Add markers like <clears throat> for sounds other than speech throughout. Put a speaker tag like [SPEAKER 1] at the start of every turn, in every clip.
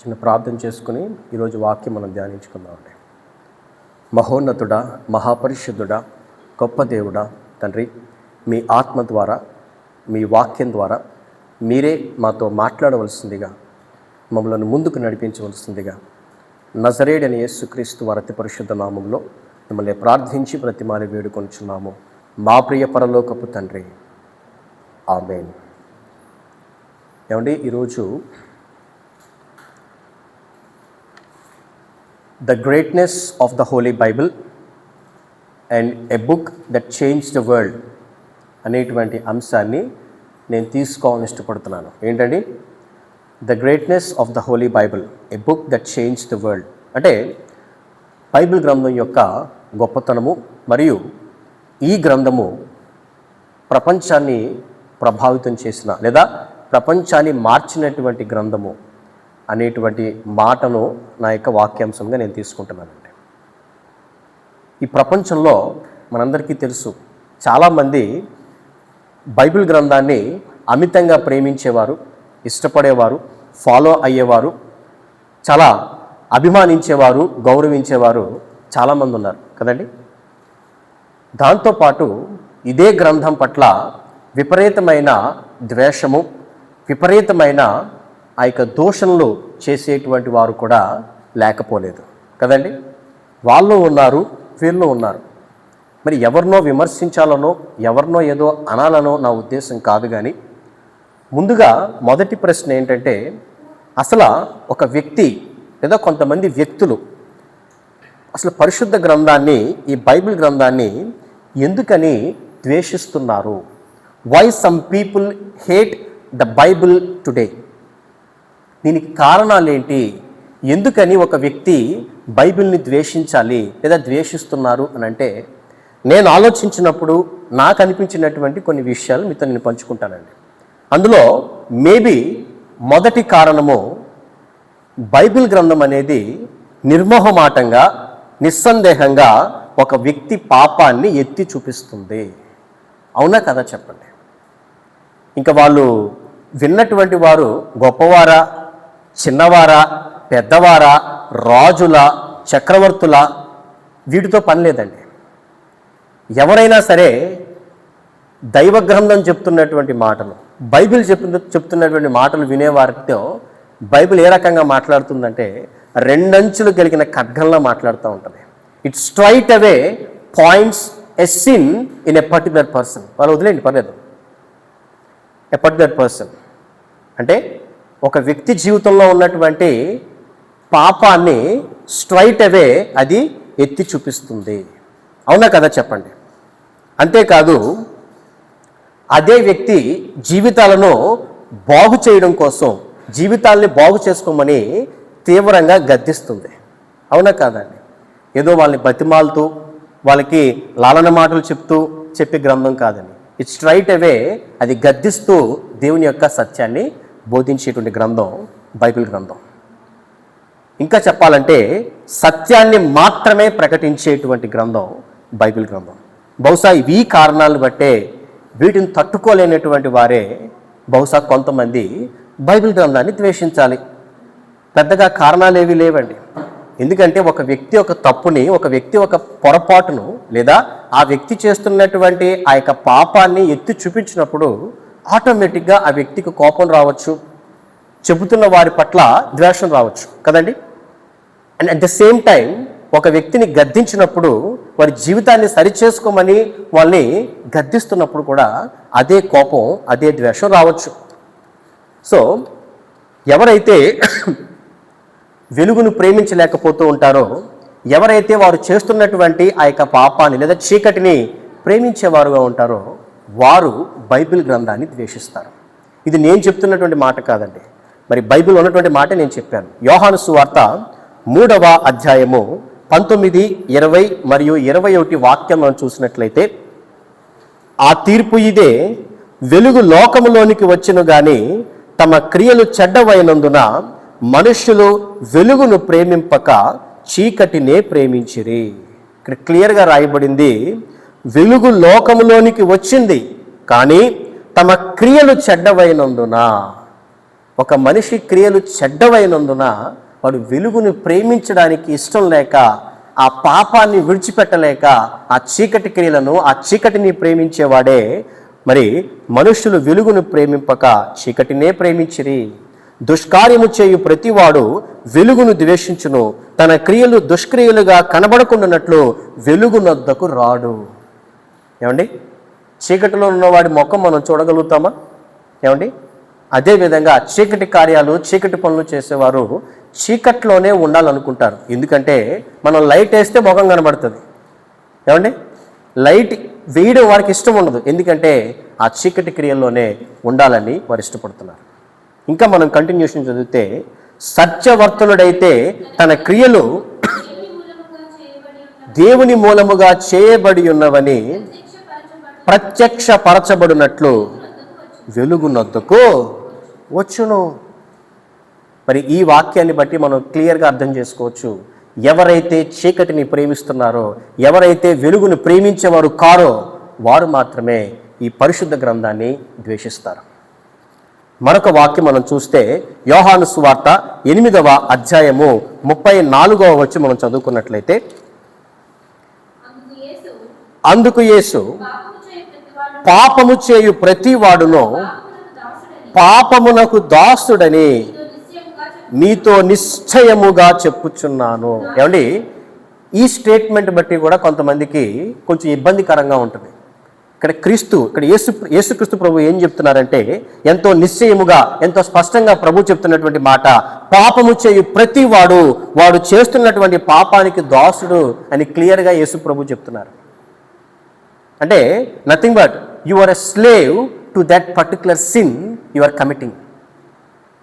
[SPEAKER 1] చిన్న ప్రార్థన చేసుకుని ఈరోజు వాక్యం మనం ధ్యానించుకుందామండి మహోన్నతుడా మహాపరిశుద్ధుడా గొప్ప దేవుడా తండ్రి మీ ఆత్మ ద్వారా మీ వాక్యం ద్వారా మీరే మాతో మాట్లాడవలసిందిగా మమ్మల్ని ముందుకు నడిపించవలసిందిగా నజరేడని యేసుక్రీస్తు వారతి పరిశుద్ధ నామంలో మిమ్మల్ని ప్రార్థించి ప్రతిమాలి వేడుకొంచున్నాము మా ప్రియ పరలోకపు తండ్రి. ఆమెన్. ఏమండి ఈరోజు the greatness of the holy Bible and a book that change the world అనేటువంటి అంశాన్ని నేను తీసుకోవాలని ఇష్టపడుతున్నాను. ఏంటండి? The greatness of the holy Bible a book that change the world అంటే బైబిల్ గ్రంథం యొక్క గొప్పతనము మరియు ఈ గ్రంథము ప్రపంచాన్ని ప్రభావితం చేసిన లేదా ప్రపంచాన్ని మార్చినటువంటి గ్రంథము అనేటువంటి మాటను నా యొక్క వాక్యాంశంగా నేను తీసుకుంటున్నానండి. ఈ ప్రపంచంలో మనందరికీ తెలుసు చాలామంది బైబిల్ గ్రంథాన్ని అమితంగా ప్రేమించేవారు ఇష్టపడేవారు ఫాలో అయ్యేవారు చాలా అభిమానించేవారు గౌరవించేవారు చాలామంది ఉన్నారు కదండి. దాంతోపాటు ఇదే గ్రంథం పట్ల విపరీతమైన ద్వేషము విపరీతమైన ఆ యొక్క దూషణలు చేసేటువంటి వారు కూడా లేకపోలేదు. కదండి? వాళ్ళు ఉన్నారు వీళ్ళు ఉన్నారు. మరి ఎవరినో విమర్శించాలనో ఎవరినో ఏదో అనాలనో నా ఉద్దేశం కాదు కానీ ముందుగా మొదటి ప్రశ్న ఏంటంటే అసలు ఒక వ్యక్తి లేదా కొంతమంది వ్యక్తులు అసలు పరిశుద్ధ గ్రంథాన్ని ఈ బైబిల్ గ్రంథాన్ని ఎందుకని ద్వేషిస్తున్నారు? Why some people hate the Bible today దీనికి కారణాలు ఏంటి ఎందుకని ఒక వ్యక్తి బైబిల్ని ద్వేషించాలి లేదా ద్వేషిస్తున్నారు అని అంటే నేను ఆలోచించినప్పుడు నాకు అనిపించినటువంటి కొన్ని విషయాలు మీతో నేను పంచుకుంటానండి. అందులో మేబీ మొదటి కారణము బైబిల్ గ్రంథం అనేది నిర్మోహమాటంగా నిస్సందేహంగా ఒక వ్యక్తి పాపాన్ని ఎత్తి చూపిస్తుంది. అవునా కదా చెప్పండి? ఇంకా వాళ్ళు విన్నటువంటి వారు గొప్పవారా? చిన్నవారా పెద్దవారా రాజుల చక్రవర్తుల వీటితో పని లేదండి. ఎవరైనా సరే దైవ గ్రంథం చెప్తున్నటువంటి మాటలు బైబిల్ చెప్పిన చెప్తున్నటువంటి మాటలు వినేవారితో బైబిల్ ఏ రకంగా మాట్లాడుతుందంటే రెండంచులు కలిగిన ఖడ్గంలా మాట్లాడుతూ ఉంటుంది. It straight away points a sin in a particular person వాళ్ళు వదిలేండి పర్లేదు. ఎ పర్టికులర్ పర్సన్ అంటే ఒక వ్యక్తి జీవితంలో ఉన్నటువంటి పాపాన్ని స్ట్రైట్ అవే అది ఎత్తి చూపిస్తుంది. అవునా కదా చెప్పండి? అంతేకాదు అదే వ్యక్తి జీవితాలను బాగు చేయడం కోసం జీవితాల్ని బాగు చేసుకోమని తీవ్రంగా గద్దిస్తుంది. అవునా కాదండి? ఏదో వాళ్ళని బతిమాలుతూ వాళ్ళకి లాలన మాటలు చెప్తూ చెప్పే గ్రంథం కాదండి. ఇట్ స్ట్రైట్ అవే అది గద్దిస్తూ దేవుని యొక్క సత్యాన్ని బోధించేటువంటి గ్రంథం బైబిల్ గ్రంథం. ఇంకా చెప్పాలంటే సత్యాన్ని మాత్రమే ప్రకటించేటువంటి గ్రంథం బైబిల్ గ్రంథం. బహుశా ఇవి కారణాలు బట్టే వీటిని తట్టుకోలేనటువంటి వారే బహుశా కొంతమంది బైబిల్ గ్రంథాన్ని ద్వేషించాలి. పెద్దగా కారణాలు ఏవి లేవండి. ఎందుకంటే ఒక వ్యక్తి ఒక తప్పుని ఒక వ్యక్తి ఒక పొరపాటును లేదా ఆ వ్యక్తి చేస్తున్నటువంటి ఆ యొక్క పాపాన్ని ఎత్తి చూపించినప్పుడు ఆటోమేటిక్గా ఆ వ్యక్తికి కోపం రావచ్చు చెబుతున్న వారి పట్ల ద్వేషం రావచ్చు కదండి? And at the same time ఒక వ్యక్తిని గద్దించినప్పుడు వారి జీవితాన్ని సరిచేసుకోమని వాళ్ళని గద్దిస్తున్నప్పుడు కూడా అదే కోపం అదే ద్వేషం రావచ్చు. సో ఎవరైతే <clears throat> వెలుగును ప్రేమించలేకపోతూ ఉంటారో ఎవరైతే వారు చేస్తున్నటువంటి ఆ యొక్క పాపాన్ని లేదా చీకటిని ప్రేమించేవారుగా ఉంటారో వారు బైబిల్ గ్రంథాన్ని ద్వేషిస్తారు. ఇది నేను చెప్తున్నటువంటి మాట కాదండి. మరి బైబిల్ ఉన్నటువంటి మాట నేను చెప్పాను. యోహాను సువార్త మూడవ అధ్యాయము పంతొమ్మిది ఇరవై మరియు ఇరవై ఒకటి వాక్యం మనం చూసినట్లయితే ఆ తీర్పు ఇదే వెలుగు లోకములోనికి వచ్చిన గాని తమ క్రియలు చెడ్డవైనందున మనుష్యులు వెలుగును ప్రేమింపక చీకటినే ప్రేమించిరి. ఇక్కడ క్లియర్గా రాయబడింది వెలుగు లోకములోనికి వచ్చింది కానీ తమ క్రియలు చెడ్డవైనందున ఒక మనిషి క్రియలు చెడ్డవైనందున వాడు వెలుగును ప్రేమించడానికి ఇష్టం లేక ఆ పాపాన్ని విడిచిపెట్టలేక ఆ చీకటి క్రియలను ఆ చీకటిని ప్రేమించేవాడే మరి మనుషులు వెలుగును ప్రేమింపక చీకటినే ప్రేమించిరి. దుష్కార్యము చేయు ప్రతివాడు వెలుగును ద్వేషించును తన క్రియలు దుష్క్రియలుగా కనబడకుండానట్లు వెలుగునొద్దకు రాడు. ఏమండి? చీకటిలో ఉన్నవాడి మొక్క మనం చూడగలుగుతామా? ఏమండి? అదేవిధంగా చీకటి కార్యాలు చీకటి పనులు చేసేవారు చీకట్లోనే ఉండాలనుకుంటారు. ఎందుకంటే మనం లైట్ వేస్తే ముఖం కనబడుతుంది. ఏమండి? లైట్ వేయడం వారికి ఇష్టం ఉండదు. ఎందుకంటే ఆ చీకటి క్రియల్లోనే ఉండాలని వారు ఇష్టపడుతున్నారు. ఇంకా మనం కంటిన్యూషన్ చదివితే సత్యవర్తనుడైతే తన క్రియలు దేవుని మూలముగా చేయబడి ఉన్నవని ప్రత్యక్షపరచబడినట్లు వెలుగునొద్దకు వచ్చును. మరి ఈ వాక్యాన్ని బట్టి మనం క్లియర్గా అర్థం చేసుకోవచ్చు. ఎవరైతే చీకటిని ప్రేమిస్తున్నారో ఎవరైతే వెలుగును ప్రేమించేవారు కారో వారు మాత్రమే ఈ పరిశుద్ధ గ్రంథాన్ని ద్వేషిస్తారు. మరొక వాక్యం మనం చూస్తే యోహాను సువార్త ఎనిమిదవ అధ్యాయము ముప్పై నాలుగవ వచ్చి మనం చదువుకున్నట్లయితే
[SPEAKER 2] అందుకు యేసు
[SPEAKER 1] అందుకు యేసు
[SPEAKER 2] పాపము చేయు
[SPEAKER 1] ప్రతి వాడును
[SPEAKER 2] పాపమునకు దాసుడని నిశ్చయముగా
[SPEAKER 1] నీతో నిశ్చయముగా చెప్పుచున్నాను. ఏమండి? ఈ స్టేట్మెంట్ బట్టి కూడా కొంతమందికి కొంచెం ఇబ్బందికరంగా ఉంటుంది. ఇక్కడ క్రీస్తు ఇక్కడ యేసు యేసుక్రీస్తు ప్రభు ఏం చెప్తున్నారంటే ఎంతో నిశ్చయముగా ఎంతో స్పష్టంగా ప్రభు చెప్తున్నటువంటి మాట పాపము చేయు ప్రతి వాడు వాడు చేస్తున్నటువంటి పాపానికి దాసుడు అని క్లియర్గా యేసు ప్రభు చెప్తున్నారు. అంటే nothing but you are a slave to that particular sin you are committing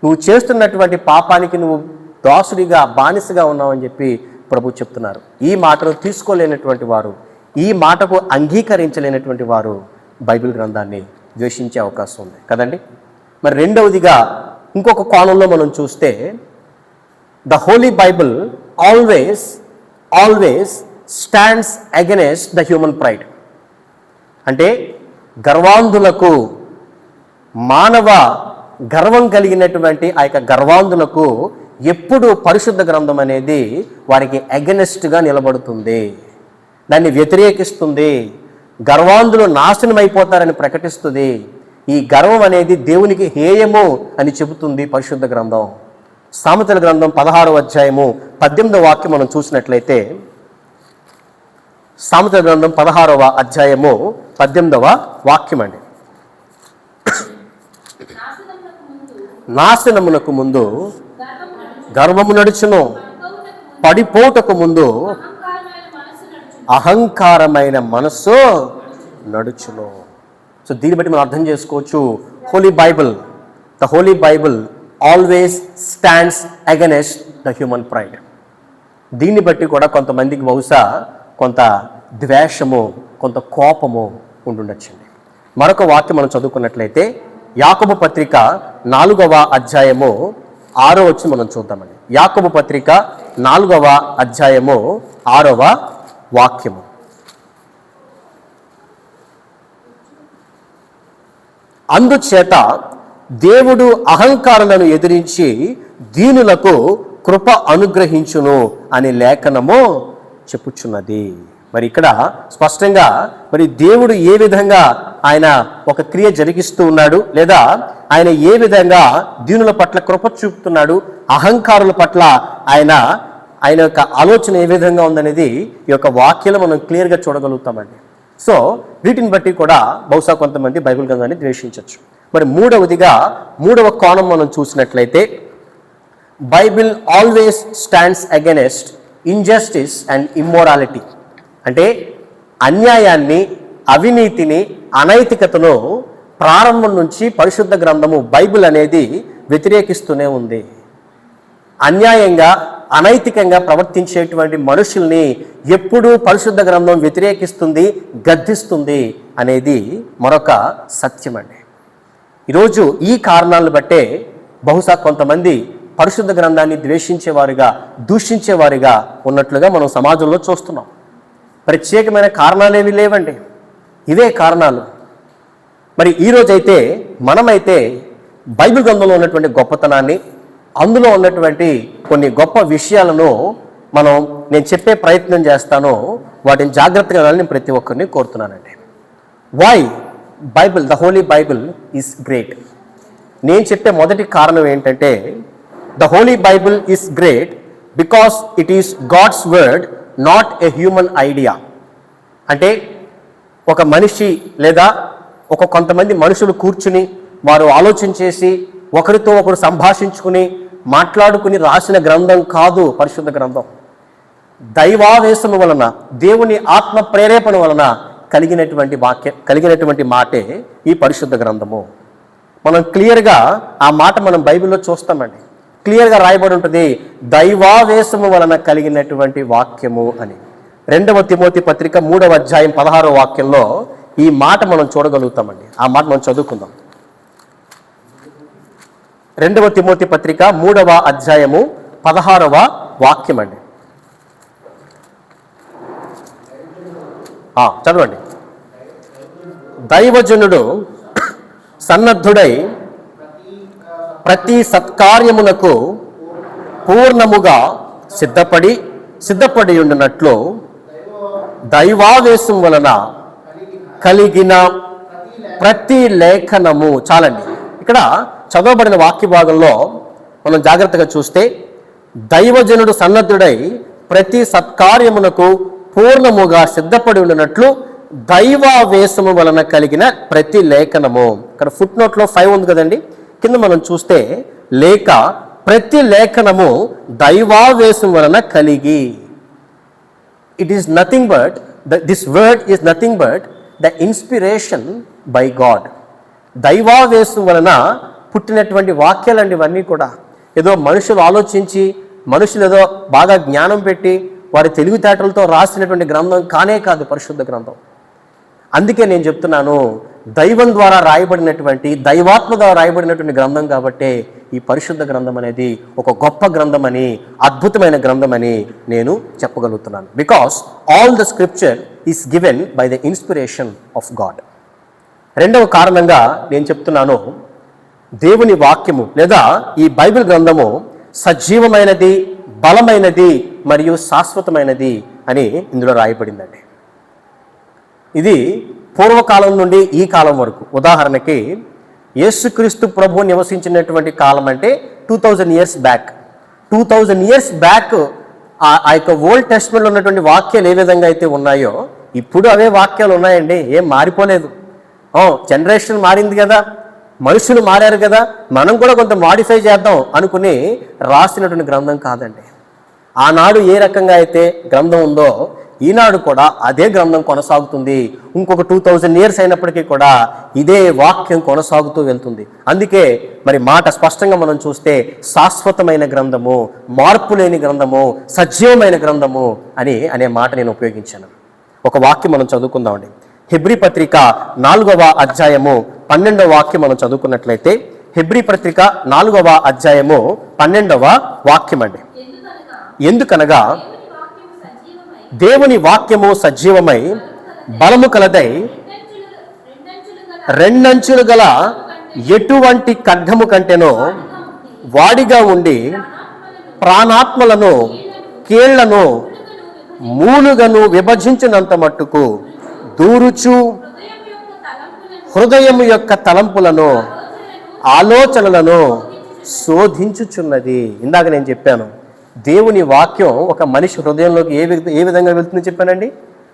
[SPEAKER 1] నువ్వు చేస్తున్నటువంటి పాపానికి నువ్వు దాసుడిగా బానిసగా ఉన్నావని చెప్పి ప్రభు చెప్తున్నారు. ఈ మాటను తీసుకోలేనటువంటి వారు ఈ మాటకు అంగీకరించలేనటువంటి వారు బైబిల్ గ్రంథాన్ని ద్వేషించే అవకాశం ఉంది. కదండి? మరి రెండవదిగా ఇంకొక కోణంలో మనం చూస్తే the holy Bible always always stands against the human pride అంటే గర్వాంధులకు మానవ గర్వం కలిగినటువంటి ఆ యొక్క గర్వాంధులకు ఎప్పుడు పరిశుద్ధ గ్రంథం అనేది వారికి అగెనెస్ట్గా నిలబడుతుంది. దాన్ని వ్యతిరేకిస్తుంది. గర్వాంధులు నాశనం అయిపోతారని ప్రకటిస్తుంది. ఈ గర్వం అనేది దేవునికి హేయము అని చెబుతుంది పరిశుద్ధ గ్రంథం. సామెతల గ్రంథం పదహారో అధ్యాయము పద్దెనిమిదో వాక్యం మనం చూసినట్లయితే సామెత గ్రంథం పదహారవ అధ్యాయము పద్దెనిమిదవ వాక్యం అండి.
[SPEAKER 2] నాశనమునకు ముందు గర్వము
[SPEAKER 1] నడుచును. పడిపోటకు ముందు
[SPEAKER 2] అహంకారమైన మనస్సు నడుచును.
[SPEAKER 1] సో దీన్ని బట్టి మనం అర్థం చేసుకోవచ్చు. Holy Bible the holy Bible always stands against the human pride దీన్ని బట్టి కూడా కొంతమందికి బహుశా కొంత ద్వేషము కొంత కోపము ఉండుండొచ్చండి. మరొక వాక్యం మనం చదువుకున్నట్లయితే యాకబు పత్రిక నాలుగవ అధ్యాయము ఆరో వచ్చి మనం చూద్దామండి. యాకబు పత్రిక నాలుగవ అధ్యాయము ఆరవ వాక్యము. అందుచేత దేవుడు అహంకారులను ఎదిరించి దీనులకు కృప అనుగ్రహించును అని లేఖనము చెప్పుచున్నది. మరి ఇక్కడ స్పష్టంగా మరి దేవుడు ఏ విధంగా ఆయన ఒక క్రియ జరిగిస్తూ ఉన్నాడు లేదా ఆయన ఏ విధంగా దీనుల పట్ల కృప చూపుతున్నాడు అహంకారుల పట్ల ఆయన ఆయన యొక్క ఆలోచన ఏ విధంగా ఉందనేది ఈ యొక్క వాక్యాలు మనం క్లియర్గా చూడగలుగుతామండి. సో వీటిని బట్టి కూడా బహుశా కొంతమంది బైబిల్ గ్రంథాన్ని ద్వేషించవచ్చు మరి మూడవదిగా మూడవ కోణం మనం చూసినట్లయితే Bible always stands against injustice and immorality అంటే అన్యాయాన్ని అవినీతిని అనైతికతను ప్రారంభం నుంచి పరిశుద్ధ గ్రంథము బైబిల్ అనేది వ్యతిరేకిస్తూనే ఉంది. అన్యాయంగా అనైతికంగా ప్రవర్తించేటువంటి మనుషుల్ని ఎప్పుడూ పరిశుద్ధ గ్రంథం వ్యతిరేకిస్తుంది గద్దిస్తుంది అనేది మరొక సత్యం అండి ఈరోజు ఈ కారణాలను బట్టే బహుశా కొంతమంది పరిశుద్ధ గ్రంథాన్ని ద్వేషించేవారుగా దూషించేవారుగా ఉన్నట్లుగా మనం సమాజంలో చూస్తున్నాం. ప్రత్యేకమైన కారణాలు ఏమీ లేవండి. ఇవే కారణాలు. మరి ఈరోజైతే మనమైతే బైబిల్ గ్రంథంలో ఉన్నటువంటి గొప్పతనాన్ని అందులో ఉన్నటువంటి కొన్ని గొప్ప విషయాలను మనం నేను చెప్పే ప్రయత్నం చేస్తాను. వాటిని జాగ్రత్తగా నేను ప్రతి ఒక్కరిని కోరుతున్నానండి. Why Bible the holy Bible is great నేను చెప్పే మొదటి కారణం ఏంటంటే the holy Bible is great because it is God's word not a human idea అంటే ఒక మనిషి లేదా ఒక కొంతమంది మనుషులు కూర్చుని వారు ఆలోచన చేసి ఒకరితో ఒకరు సంభాషించుకుని మాట్లాడుకుని రాసిన గ్రంథం కాదు పరిశుద్ధ గ్రంథం. దైవావేశము వలన దేవుని ఆత్మ ప్రేరేపణ వలన కలిగినటువంటి వాక్య కలిగినటువంటి మాటే ఈ పరిశుద్ధ గ్రంథము. మనం క్లియర్గా ఆ మాట మనం బైబిల్లో చూస్తామండి. క్లియర్గా రాయబడి ఉంటుంది. దైవావేశము వలన కలిగినటువంటి వాక్యము అని. రెండవ తిమోతి పత్రిక మూడవ అధ్యాయం పదహారవ వాక్యంలో ఈ మాట మనం చూడగలుగుతామండి. ఆ మాట మనం చదువుకుందాం. రెండవ తిమోతి పత్రిక మూడవ అధ్యాయము పదహారవ వాక్యం అండి చదవండి. దైవజనుడు సన్నద్ధుడై ప్రతి సత్కార్యమునకు పూర్ణముగా సిద్ధపడి సిద్ధపడి ఉండినట్లు దైవావేశం వలన కలిగిన ప్రతి లేఖనము చాలండి. ఇక్కడ చదవబడిన వాక్య భాగంలో మనం జాగ్రత్తగా చూస్తే దైవజనుడు సన్నద్ధుడై ప్రతి సత్కార్యమునకు పూర్ణముగా సిద్ధపడి ఉండినట్లు దైవావేశము వలన కలిగిన ప్రతి లేఖనము. ఇక్కడ ఫుట్ నోట్లో ఫైవ్ ఉంది కదండి. కింద మనం చూస్తే లేక ప్రతి లేఖనము దైవావేశం వలన కలిగి. It is nothing but this word is nothing but the inspiration by God దైవావేశం వలన పుట్టినటువంటి వాక్యాలండి ఇవన్నీ కూడా. ఏదో మనుషులు ఆలోచించి మనుషులు ఏదో బాగా జ్ఞానం పెట్టి వారి తెలివితేటలతో రాసినటువంటి గ్రంథం కానే కాదు పరిశుద్ధ గ్రంథం. అందుకే నేను చెప్తున్నాను దైవం ద్వారా రాయబడినటువంటి దైవాత్మ ద్వారా రాయబడినటువంటి గ్రంథం కాబట్టే ఈ పరిశుద్ధ గ్రంథం అనేది ఒక గొప్ప గ్రంథం అని అద్భుతమైన గ్రంథం అని నేను చెప్పగలుగుతున్నాను. Because all the scripture is given by the inspiration of God రెండవ కారణంగా నేను చెప్తున్నాను దేవుని వాక్యము లేదా ఈ బైబిల్ గ్రంథము సజీవమైనది బలమైనది మరియు శాశ్వతమైనది అని ఇందులో రాయబడిందండి. ఇది పూర్వకాలం నుండి ఈ కాలం వరకు. ఉదాహరణకి యేసుక్రీస్తు ప్రభు నివసించినటువంటి కాలం అంటే two thousand years back two thousand years back ఆ యొక్క ఓల్డ్ టెస్ట్మెంట్లో ఉన్నటువంటి వాక్యాలు ఏ విధంగా అయితే ఉన్నాయో ఇప్పుడు అవే వాక్యాలు ఉన్నాయండి. ఏం మారిపోలేదు. ఓ జనరేషన్ మారింది కదా. మనుషులు మారారు కదా. మనం కూడా కొంత మాడిఫై చేద్దాం అనుకుని రాసినటువంటి గ్రంథం కాదండి. ఆనాడు ఏ రకంగా అయితే గ్రంథం ఉందో ఈనాడు కూడా అదే గ్రంథం కొనసాగుతుంది. ఇంకొక టూ థౌజండ్ ఇయర్స్ అయినప్పటికీ కూడా ఇదే వాక్యం కొనసాగుతూ వెళ్తుంది. అందుకే మరి మాట స్పష్టంగా మనం చూస్తే శాశ్వతమైన గ్రంథము మార్పు లేని గ్రంథము సజీవమైన గ్రంథము అని అనే మాట నేను ఉపయోగించాను. ఒక వాక్యం మనం చదువుకుందామండి. హెబ్రి పత్రిక నాలుగవ అధ్యాయము పన్నెండవ వాక్యం మనం చదువుకున్నట్లయితే హెబ్రి పత్రిక నాలుగవ అధ్యాయము పన్నెండవ వాక్యం అండి
[SPEAKER 2] ఎందుకనగా దేవుని వాక్యము సజీవమై
[SPEAKER 1] బలము కలదై
[SPEAKER 2] రెండంచులు గల
[SPEAKER 1] ఎటువంటి ఖడ్గము కంటేనో వాడిగా ఉండి ప్రాణాత్మలను కీళ్ళను మూలుగను విభజించినంత మట్టుకు దూరుచు
[SPEAKER 2] హృదయం యొక్క తలంపులను
[SPEAKER 1] ఆలోచనలను శోధించుచున్నది. ఇందాక నేను చెప్పాను దేవుని వాక్యం ఒక మనిషి హృదయంలోకి ఏ ఏ విధంగా వెళ్తుందని చెప్పానండి?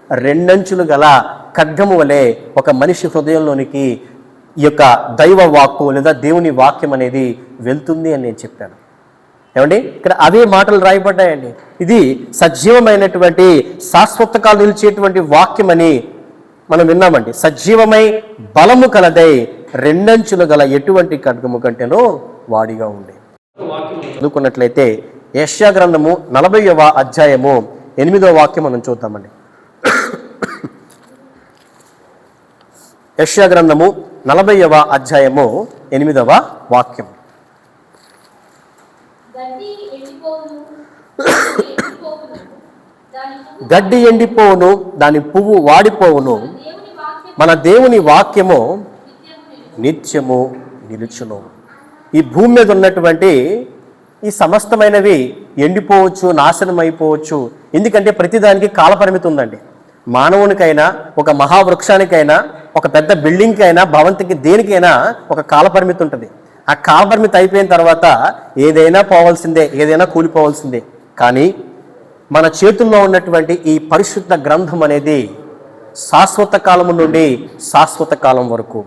[SPEAKER 1] రెండంచులు గల ఖడ్గము వలె ఒక మనిషి హృదయంలోనికి ఈ యొక్క దైవ వాక్కు లేదా దేవుని వాక్యం అనేది వెళ్తుంది అని నేను చెప్పాను. ఏమండి? ఇక్కడ అవే మాటలు రాయబడ్డాయండి. ఇది సజీవమైనటువంటి శాశ్వత కాలం నిలిచేటువంటి వాక్యం అని మనం విన్నామండి. సజీవమై బలము కలదై రెండంచులు గల ఎటువంటి ఖడ్గము కంటేనో వాడిగా ఉండే. చదువుకున్నట్లయితే యశ్యా గ్రంథము నలభైవ అధ్యాయము ఎనిమిదవ వాక్యం మనం చూద్దామండి. యశ్యా గ్రంథము నలభైవ అధ్యాయము ఎనిమిదవ వాక్యం.
[SPEAKER 2] గడ్డి ఎండిపోవును దాని పువ్వు
[SPEAKER 1] వాడిపోవును. మన దేవుని వాక్యము.
[SPEAKER 2] నిత్యము నిలుచును.
[SPEAKER 1] ఈ భూమి మీద ఉన్నటువంటి ఈ సమస్తమైనవి ఎండిపోవచ్చు నాశనం అయిపోవచ్చు ఎందుకంటే ప్రతిదానికి కాలపరిమితి ఉందండి. మానవునికైనా ఒక మహావృక్షానికైనా ఒక పెద్ద బిల్డింగ్కైనా భవంతికి దేనికైనా ఒక కాలపరిమితి ఉంటుంది. ఆ కాలపరిమితి అయిపోయిన తర్వాత ఏదైనా పోవాల్సిందే ఏదైనా కూలిపోవాల్సిందే. కానీ మన చేతుల్లో ఉన్నటువంటి ఈ పరిశుద్ధ గ్రంథం అనేది శాశ్వత కాలం నుండి శాశ్వత కాలం వరకు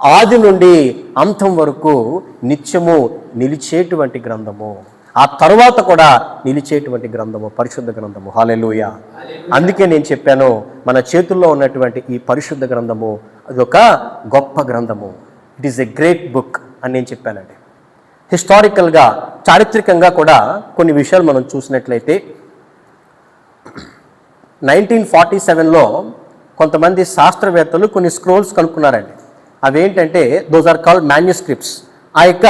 [SPEAKER 1] ఆది నుండి అంతం వరకు నిత్యము నిలిచేటువంటి గ్రంథము. ఆ తరువాత కూడా నిలిచేటువంటి గ్రంథము పరిశుద్ధ గ్రంథము. హాలెలూయ అందుకే నేను చెప్పాను మన చేతుల్లో ఉన్నటువంటి ఈ పరిశుద్ధ గ్రంథము అది ఒక గొప్ప గ్రంథము. It is a great book అని నేను చెప్పానండి. హిస్టారికల్గా చారిత్రకంగా కూడా కొన్ని విషయాలు మనం చూసినట్లయితే నైన్టీన్ ఫార్టీ సెవెన్లో కొంతమంది శాస్త్రవేత్తలు కొన్ని స్క్రోల్స్ కనుక్కున్నారండి. అవేంటంటే దోస్ ఆర్ కాల్డ్ మాన్యుస్క్రిప్ట్స్ ఆ యొక్క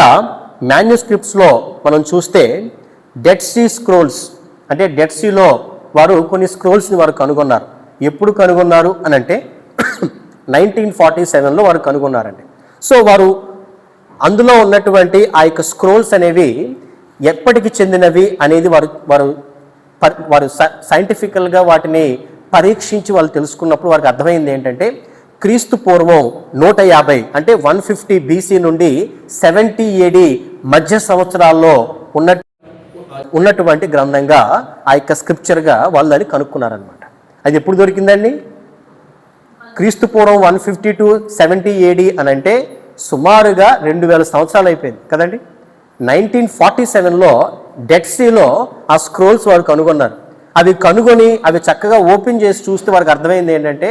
[SPEAKER 1] మాన్యుస్క్రిప్ట్స్లో మనం చూస్తే డెడ్ సీ స్క్రోల్స్ అంటే డెడ్ సీలో వారు కొన్ని స్క్రోల్స్ని వారు కనుగొన్నారు. ఎప్పుడు కనుగొన్నారు అని అంటే నైన్టీన్ ఫార్టీ సెవెన్లో వారు కనుగొన్నారండి. సో వారు అందులో ఉన్నటువంటి ఆ యొక్క స్క్రోల్స్ అనేవి ఎప్పటికి చెందినవి అనేది వారు వారు ప- వారు సైంటిఫికల్గా వాటిని పరీక్షించి వాళ్ళు తెలుసుకున్నప్పుడు వారికి అర్థమైంది ఏంటంటే క్రీస్తు పూర్వం నూట యాభై అంటే వన్ ఫిఫ్టీ బీసీ నుండి సెవెంటీ ఏడి మధ్య సంవత్సరాల్లో ఉన్న ఉన్నటువంటి గ్రంథంగా ఆ యొక్క స్క్రిప్చర్గా వాళ్ళు దాన్ని కనుక్కున్నారనమాట అది ఎప్పుడు దొరికిందండి? క్రీస్తు పూర్వం one fifty to seventy AD అని అంటే సుమారుగా రెండు వేల సంవత్సరాలు అయిపోయింది కదండి? నైన్టీన్ ఫార్టీ సెవెన్లో డెడ్ సీలో ఆ స్క్రోల్స్ వారు కనుగొన్నారు. అవి కనుగొని అవి చక్కగా ఓపెన్ చేసి చూస్తే వారికి అర్థమైంది ఏంటంటే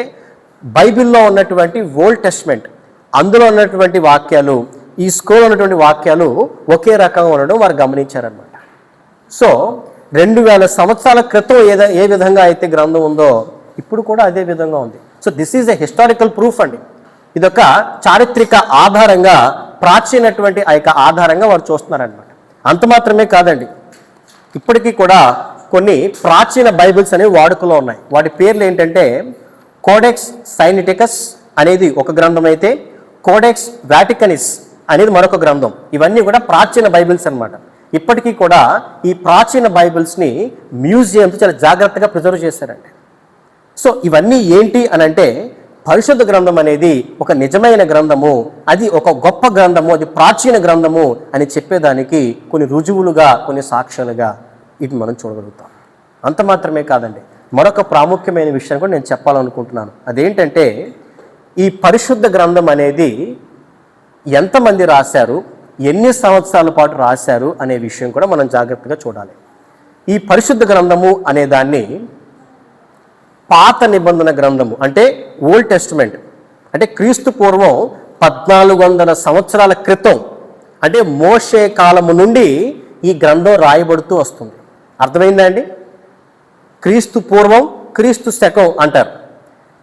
[SPEAKER 1] బైబిల్లో ఉన్నటువంటి ఓల్డ్ టెస్ట్మెంట్ అందులో ఉన్నటువంటి వాక్యాలు ఈ స్కూల్ ఉన్నటువంటి వాక్యాలు ఒకే రకంగా ఉండడం వారు గమనించారనమాట సో రెండు వేల సంవత్సరాల క్రితం ఏద ఏ విధంగా అయితే గ్రంథం ఉందో ఇప్పుడు కూడా అదే విధంగా ఉంది. So this is a historical proof అండి. ఇదొక చారిత్రక ఆధారంగా ప్రాచీనటువంటి ఆ యొక్క ఆధారంగా వారు చూస్తున్నారనమాట అంత మాత్రమే కాదండి. ఇప్పటికీ కూడా కొన్ని ప్రాచీన బైబిల్స్ అనేవి వాడుకలో ఉన్నాయి. వాటి పేర్లు ఏంటంటే కోడెక్స్ సైనిటికస్ అనేది ఒక గ్రంథం అయితే కోడెక్స్ వాటికనిస్ అనేది మరొక గ్రంథం. ఇవన్నీ కూడా ప్రాచీన బైబిల్స్ అనమాట ఇప్పటికీ కూడా ఈ ప్రాచీన బైబిల్స్ని మ్యూజియంతో చాలా జాగ్రత్తగా ప్రిజర్వ్ చేశారండి. సో ఇవన్నీ ఏంటి అని అంటే పరిశుద్ధ గ్రంథం అనేది ఒక నిజమైన గ్రంథము అది ఒక గొప్ప గ్రంథము అది ప్రాచీన గ్రంథము అని చెప్పేదానికి కొన్ని రుజువులుగా కొన్ని సాక్ష్యాలుగా ఇవి మనం చూడగలుగుతాం. అంత మాత్రమే కాదండి. మరొక ప్రాముఖ్యమైన విషయం కూడా నేను చెప్పాలనుకుంటున్నాను. అదేంటంటే ఈ పరిశుద్ధ గ్రంథం అనేది ఎంతమంది రాశారు ఎన్ని సంవత్సరాల పాటు రాశారు అనే విషయం కూడా మనం జాగ్రత్తగా చూడాలి. ఈ పరిశుద్ధ గ్రంథము అనే దాన్ని పాత నిబంధన గ్రంథము అంటే ఓల్డ్ టెస్టిమెంట్ అంటే క్రీస్తు పూర్వం పద్నాలుగు వందల సంవత్సరాల క్రితం అంటే మోషే కాలము నుండి ఈ గ్రంథం రాయబడుతూ వస్తుంది. అర్థమైందా అండి? క్రీస్తు పూర్వం క్రీస్తు శకం అంటారు.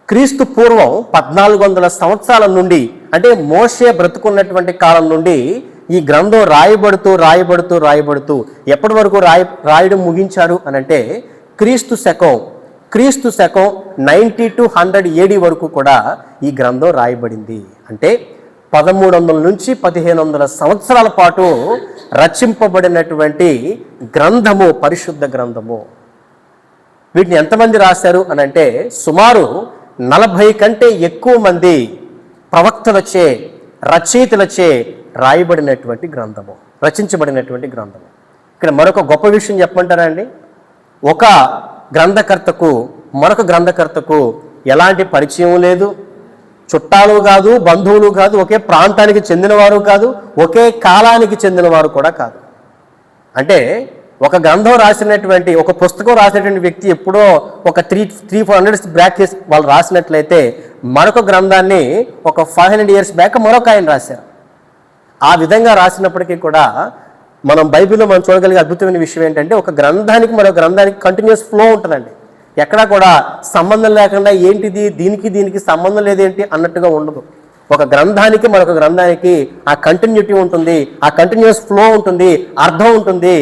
[SPEAKER 1] క్రీస్తు పూర్వం పద్నాలుగు వందల సంవత్సరాల నుండి అంటే మోషే బ్రతుకున్నటువంటి కాలం నుండి ఈ గ్రంథం రాయబడుతూ రాయబడుతూ రాయబడుతూ ఎప్పటి వరకు రాయ రాయడం ముగించారు అని అంటే క్రీస్తు శకం క్రీస్తు శకం నైంటీ టు హండ్రెడ్ ఏడి వరకు కూడా ఈ గ్రంథం రాయబడింది. అంటే పదమూడు వందల నుంచి పదిహేను వందల సంవత్సరాల పాటు రచింపబడినటువంటి గ్రంథము పరిశుద్ధ గ్రంథము. వీటిని ఎంతమంది రాశారు అని అంటే సుమారు నలభై కంటే ఎక్కువ మంది ప్రవక్తలచే రచయితలచే రాయబడినటువంటి గ్రంథము రచించబడినటువంటి గ్రంథము. ఇక్కడ మరొక గొప్ప విషయం చెప్పమంటారా అండి? ఒక గ్రంథకర్తకు మరొక గ్రంథకర్తకు ఎలాంటి పరిచయం లేదు. చుట్టాలు కాదు బంధువులు కాదు ఒకే ప్రాంతానికి చెందినవారు కాదు ఒకే కాలానికి చెందినవారు కూడా కాదు. అంటే ఒక గ్రంథం రాసినటువంటి ఒక పుస్తకం రాసినటువంటి వ్యక్తి ఎప్పుడో ఒక three three four hundreds back వాళ్ళు రాసినట్లయితే మరొక గ్రంథాన్ని ఒక ఫైవ్ హండ్రెడ్ ఇయర్స్ బ్యాక్ మరొక ఆయన రాశారు. ఆ విధంగా రాసినప్పటికీ కూడా మనం బైబిల్లో మనం చూడగలిగే అద్భుతమైన విషయం ఏంటంటే ఒక గ్రంథానికి మరో గ్రంథానికి కంటిన్యూస్ ఫ్లో ఉంటుందండి. ఎక్కడా కూడా సంబంధం లేకుండా ఏంటిది దీనికి దీనికి సంబంధం లేదేంటి అన్నట్టుగా ఉండదు. ఒక గ్రంథానికి మరొక గ్రంథానికి ఆ కంటిన్యూటీ ఉంటుంది ఆ కంటిన్యూస్ ఫ్లో ఉంటుంది అర్థం ఉంటుంది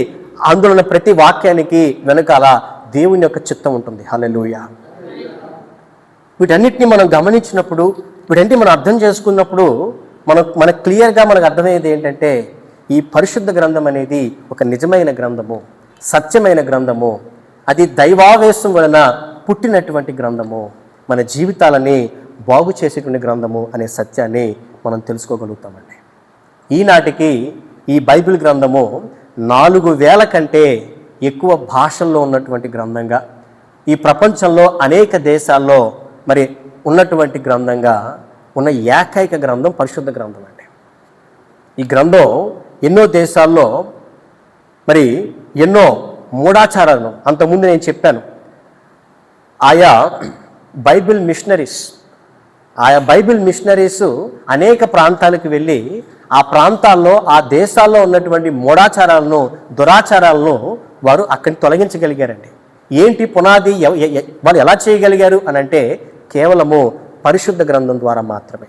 [SPEAKER 1] అందులో ఉన్న ప్రతి వాక్యానికి వెనకాల దేవుని యొక్క చిత్తం ఉంటుంది. హలలోయ వీటన్నిటిని మనం గమనించినప్పుడు వీటన్నిటి మనం అర్థం చేసుకున్నప్పుడు మనకు మనకు క్లియర్గా మనకు అర్థమయ్యేది ఏంటంటే ఈ పరిశుద్ధ గ్రంథం అనేది ఒక నిజమైన గ్రంథము సత్యమైన గ్రంథము అది దైవావేశం వలన పుట్టినటువంటి గ్రంథము మన జీవితాలని బాగు చేసేటువంటి గ్రంథము అనే సత్యాన్ని మనం తెలుసుకోగలుగుతామండి. ఈనాటికి ఈ బైబిల్ గ్రంథము నాలుగు వేల కంటే ఎక్కువ భాషల్లో ఉన్నటువంటి గ్రంథంగా ఈ ప్రపంచంలో అనేక దేశాల్లో మరి ఉన్నటువంటి గ్రంథంగా ఉన్న ఏకైక గ్రంథం పరిశుద్ధ గ్రంథం అండి. ఈ గ్రంథం ఎన్నో దేశాల్లో మరి ఎన్నో మూఢాచారాలను అంతకుముందు నేను చెప్పాను ఆయా బైబిల్ మిషనరీస్ ఆయా బైబిల్ మిషనరీస్ అనేక ప్రాంతాలకు వెళ్ళి ఆ ప్రాంతాల్లో ఆ దేశాల్లో ఉన్నటువంటి మూఢాచారాలను దురాచారాలను వారు అక్కడిని తొలగించగలిగారండి. ఏంటి పునాది? ఎవ- వాళ్ళు ఎలా చేయగలిగారు అని అంటే కేవలము పరిశుద్ధ గ్రంథం ద్వారా మాత్రమే.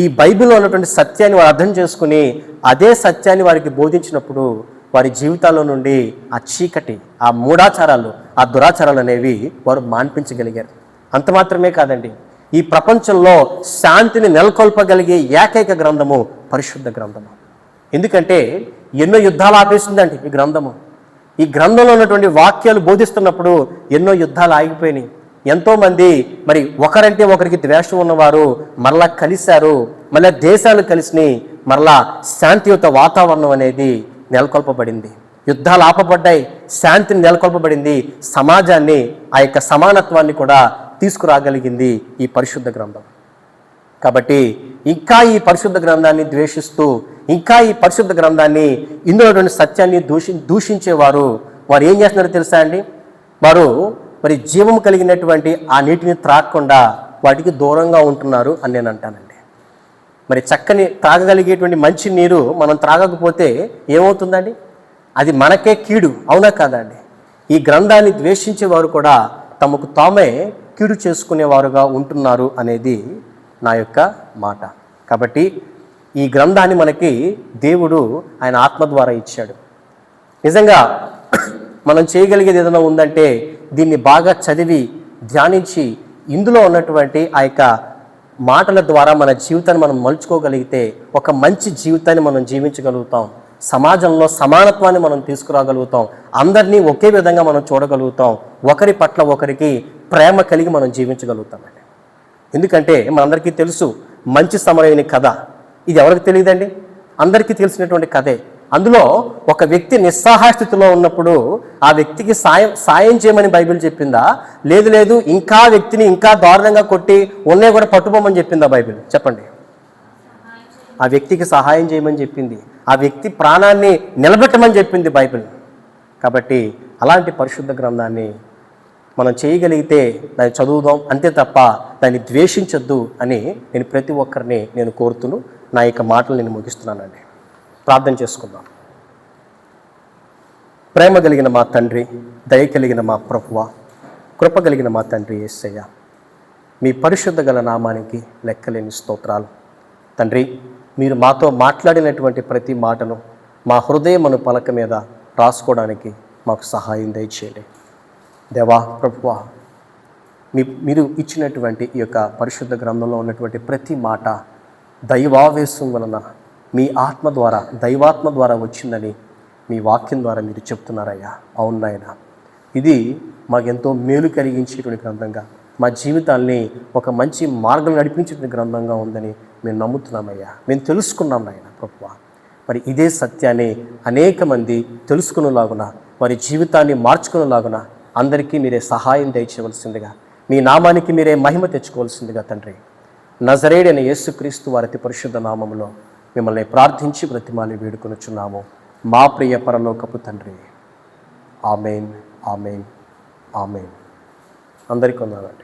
[SPEAKER 1] ఈ బైబిల్లో ఉన్నటువంటి సత్యాన్ని వారు అర్థం చేసుకుని అదే సత్యాన్ని వారికి బోధించినప్పుడు వారి జీవితాల్లో నుండి ఆ చీకటి ఆ మూఢాచారాలు ఆ దురాచారాలు అనేవి వారు మాన్పించగలిగారు. అంత మాత్రమే కాదండి. ఈ ప్రపంచంలో శాంతిని నెలకొల్పగలిగే ఏకైక గ్రంథము పరిశుద్ధ గ్రంథము. ఎందుకంటే ఎన్నో యుద్ధాలు ఆపేసిందండి ఈ గ్రంథము. ఈ గ్రంథంలో ఉన్నటువంటి వాక్యాలు బోధిస్తున్నప్పుడు ఎన్నో యుద్ధాలు ఆగిపోయినాయి. ఎంతోమంది మరి ఒకరంటే ఒకరికి ద్వేషం ఉన్నవారు మరలా కలిశారు. మళ్ళా దేశాలు కలిసినాయి మరలా శాంతియుత వాతావరణం అనేది నెలకొల్పబడింది. యుద్ధాలు ఆపబడ్డాయి. శాంతిని నెలకొల్పబడింది. సమాజాన్ని ఆ యొక్క సమానత్వాన్ని కూడా తీసుకురాగలిగింది ఈ పరిశుద్ధ గ్రంథం. కాబట్టి ఇంకా ఈ పరిశుద్ధ గ్రంథాన్ని ద్వేషిస్తూ ఇంకా ఈ పరిశుద్ధ గ్రంథాన్ని ఇందులో సత్యాన్ని దూషి దూషించేవారు వారు ఏం చేస్తున్నారో తెలుసా అండి? వారు మరి జీవం కలిగినటువంటి ఆ నీటిని త్రాగకుండా వాటికి దూరంగా ఉంటున్నారు అని నేను అంటానండి. మరి చక్కని త్రాగగలిగేటువంటి మంచి నీరు మనం త్రాగకపోతే ఏమవుతుందండి? అది మనకే కీడు అవునా కాదండి ఈ గ్రంథాన్ని ద్వేషించేవారు కూడా తమకు తామే కీడు చేసుకునేవారుగా ఉంటున్నారు అనేది నా యొక్క మాట. కాబట్టి ఈ గ్రంథాన్ని మనకి దేవుడు ఆయన ఆత్మ ద్వారా ఇచ్చాడు. నిజంగా మనం చేయగలిగేది ఏదైనా ఉందంటే దీన్ని బాగా చదివి ధ్యానించి ఇందులో ఉన్నటువంటి ఆ యొక్క మాటల ద్వారా మన జీవితాన్ని మనం మలుచుకోగలిగితే ఒక మంచి జీవితాన్ని మనం జీవించగలుగుతాం. సమాజంలో సమానత్వాన్ని మనం తీసుకురాగలుగుతాం. అందరినీ ఒకే విధంగా మనం చూడగలుగుతాం. ఒకరి పట్ల ఒకరికి ప్రేమ కలిగి మనం జీవించగలుగుతామండి. ఎందుకంటే మనందరికీ తెలుసు మంచి సమరయుని కథ. ఇది ఎవరికి తెలియదండి? అందరికీ తెలిసినటువంటి కథే. అందులో ఒక వ్యక్తి నిస్సహాస్థితిలో ఉన్నప్పుడు ఆ వ్యక్తికి సాయం సాయం చేయమని బైబిల్ చెప్పిందా? లేదు లేదు ఇంకా వ్యక్తిని ఇంకా దారుణంగా కొట్టి ఉన్నాయి కూడా పట్టుకోమని చెప్పిందా బైబిల్? చెప్పండి. ఆ వ్యక్తికి సహాయం చేయమని చెప్పింది. ఆ వ్యక్తి ప్రాణాన్ని నిలబెట్టమని చెప్పింది బైబిల్. కాబట్టి అలాంటి పరిశుద్ధ గ్రంథాన్ని మనం చేయగలిగితే దాన్ని చదువుదాం అంతే తప్ప దాన్ని ద్వేషించొద్దు అని నేను ప్రతి ఒక్కరిని నేను కోరుతూను. నా యొక్క మాటలు నేను ముగిస్తున్నానండి. ప్రార్థన చేసుకుందాం. ప్రేమ కలిగిన మా తండ్రి దయ కలిగిన మా ప్రభువ కృప కలిగిన మా తండ్రి ఏసయ్య మీ పరిశుద్ధ గల నామానికి లెక్కలేని స్తోత్రాలు. తండ్రి మీరు మాతో మాట్లాడినటువంటి ప్రతి మాటను మా హృదయమను పలక మీద రాసుకోవడానికి మాకు సహాయం దయచేయండి. దేవా ప్రభువా మీ మీరు ఇచ్చినటువంటి ఈ యొక్క పరిశుద్ధ గ్రంథంలో ఉన్నటువంటి ప్రతి మాట దైవావేశం వలన మీ ఆత్మ ద్వారా దైవాత్మ ద్వారా వచ్చిందని మీ వాక్యం ద్వారా మీరు చెప్తున్నారయ్యా. అవును నాయనా. ఇది మాకెంతో మేలు కలిగించేటువంటి గ్రంథంగా మా జీవితాల్ని ఒక మంచి మార్గం నడిపించే గ్రంథంగా ఉందని మేము నమ్ముతున్నామయ్యా. మేము తెలుసుకున్నాం నాయన ప్రభువ. మరి ఇదే సత్యాన్ని అనేక మంది తెలుసుకునేలాగున వారి జీవితాన్ని మార్చుకునేలాగున అందరికీ మీరే సహాయం దయచేయవలసిందిగా మీ నామానికి మీరే మహిమ తెచ్చుకోవాల్సిందిగా తండ్రి. నజరేడైన యేసుక్రీస్తు వారి అతి పరిశుద్ధ నామములో మిమ్మల్ని ప్రార్థించి బ్రతిమాలి వేడుకొనుచున్నాము. మా ప్రియ పరలోకపు తండ్రి. Amen amen amen. అందరికీ వందనాలండి